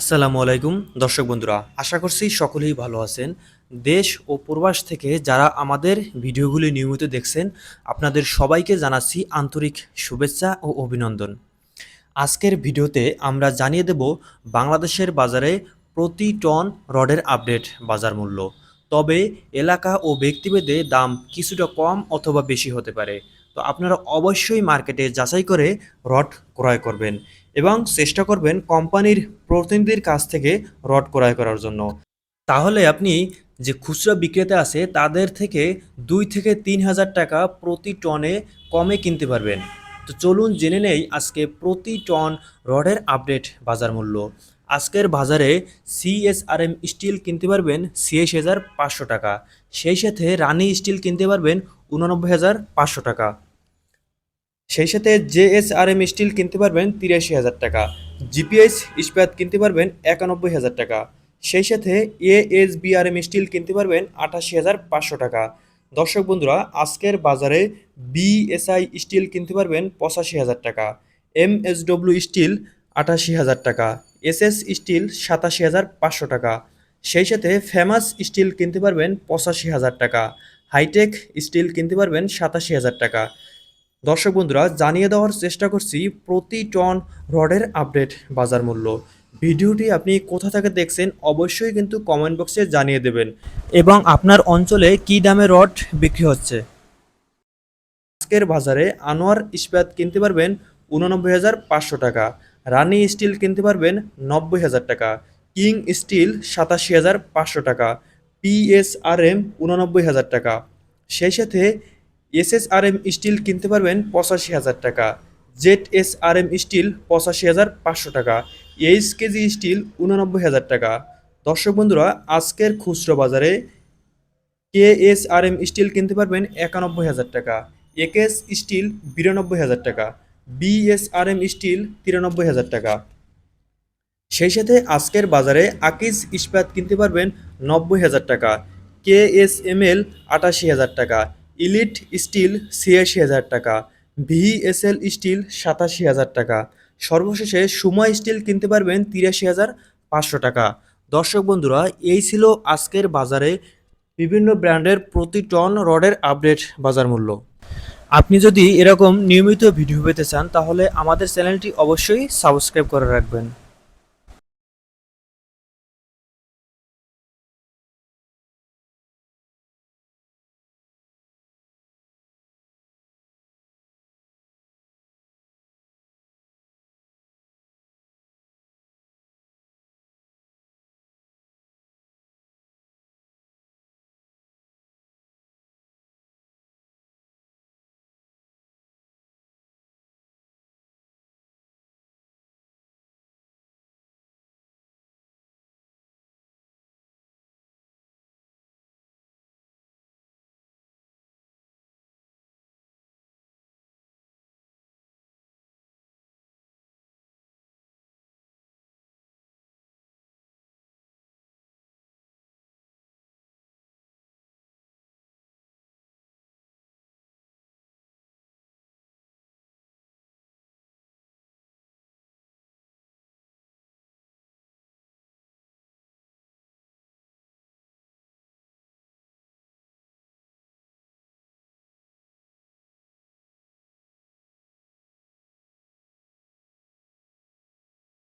আসসালামু আলাইকুম, দর্শক বন্ধুরা, আশা করছি সকলেই ভালো আছেন। দেশ ও প্রবাস থেকে যারা আমাদের ভিডিওগুলি নিয়মিত দেখছেন, আপনাদের সবাইকে জানাচ্ছি আন্তরিক শুভেচ্ছা ও অভিনন্দন। আজকের ভিডিওতে আমরা জানিয়ে দেব বাংলাদেশের বাজারে প্রতি টন রডের আপডেট বাজার মূল্য। তবে এলাকা ও ব্যক্তিভেদে দাম কিছুটা কম অথবা বেশি হতে পারে। তো আপনারা অবশ্যই মার্কেটে যাচাই করে রড ক্রয় করবেন। এবং চেষ্টা করবেন কোম্পানির প্রতিনিধির কাছ থেকে রড ক্রয় করার জন্য। তাহলে আপনি যে খুচরা বিক্রেতা আছে, তাদের থেকে দুই থেকে তিন হাজার টাকা প্রতি টনে কমে কিনতে পারবেন। তো চলুন জেনে নেই আজকে প্রতি টন রডের আপডেট বাজার মূল্য। আজকের বাজারে সিএসআরএম স্টিল কিনতে পারবেন ছিয়াশি হাজার পাঁচশো টাকা। সেই সাথে রানি স্টিল কিনতে পারবেন উননব্বই হাজার পাঁচশো টাকা। সেই সাথে জেএসআরএম স্টিল কিনতে পারবেন তিরাশি হাজার টাকা জিপিএস ইস্পাত কিনতে পারবেন একানব্বই হাজার টাকা, সেই সাথে এএসবিআরএম স্টিল কিনতে পারবেন আটাশি হাজার পাঁচশো টাকা। দর্শক বন্ধুরা, আজকের বাজারে বিএসআই স্টিল কিনতে পারবেন পঁচাশি হাজার টাকা এমএসডব্লিউ স্টিল আটাশি হাজার টাকা এসএস স্টিল সাতাশি হাজার পাঁচশো টাকা, সেই সাথে ফেমাস স্টিল কিনতে পারবেন পঁচাশি হাজার টাকা, হাইটেক স্টিল কিনতে পারবেন সাতাশি হাজার টাকা দর্শক বন্ধুরা, জানিয়ে দেওয়ার চেষ্টা করছি প্রতি টন রডের আপডেট বাজার মূল্য। ভিডিওটি আপনি কোথা থেকে দেখছেন অবশ্যই কিন্তু কমেন্ট বক্সে জানিয়ে দেবেন। এবং আপনার অঞ্চলে কী দামে রড বিক্রি হচ্ছে? আজকের বাজারে আনোয়ার ইস্পাত কিনতে পারবেন উননব্বই হাজার পাঁচশো টাকা, রানি স্টিল কিনতে পারবেন নব্বই হাজার টাকা, কিং স্টিল সাতাশি হাজার পাঁচশো টাকা, পিএসআরএম উননব্বই হাজার টাকা। সেই সাথে এসএসআরএম স্টিল কিনতে পারবেন পঁচাশি হাজার টাকা। Z S R M steel পঁচাশি হাজার পাঁচশো টাকা। এইচ কেজি স্টিল উননব্বই হাজার টাকা। দর্শক বন্ধুরা, আজকের খুচরো বাজারে K S R M steel কিনতে পারবেন একানব্বই হাজার টাকা। একেএস স্টিল বিরানব্বই হাজার টাকা। বিএসআরএম স্টিল তিরানব্বই হাজার টাকা। সেই সাথে আজকের বাজারে আকিজ ইস্পাত কিনতে পারবেন নব্বই হাজার টাকা। কে এস এম এল আটাশি হাজার টাকা। ইলিট স্টিল ছিয়াশি হাজার টাকা, ভিএসএল স্টিল সাতাশি হাজার টাকা। সর্বশেষে সুমা স্টিল কিনতে পারবেন তিরাশি হাজার পাঁচশো টাকা। দর্শক বন্ধুরা, এই ছিল আজকের বাজারে বিভিন্ন ব্র্যান্ডের প্রতি টন রডের আপডেট বাজার মূল্য। আপনি যদি এরকম নিয়মিত ভিডিও পেতে চান, তাহলে আমাদের চ্যানেলটি অবশ্যই সাবস্ক্রাইব করে রাখবেন।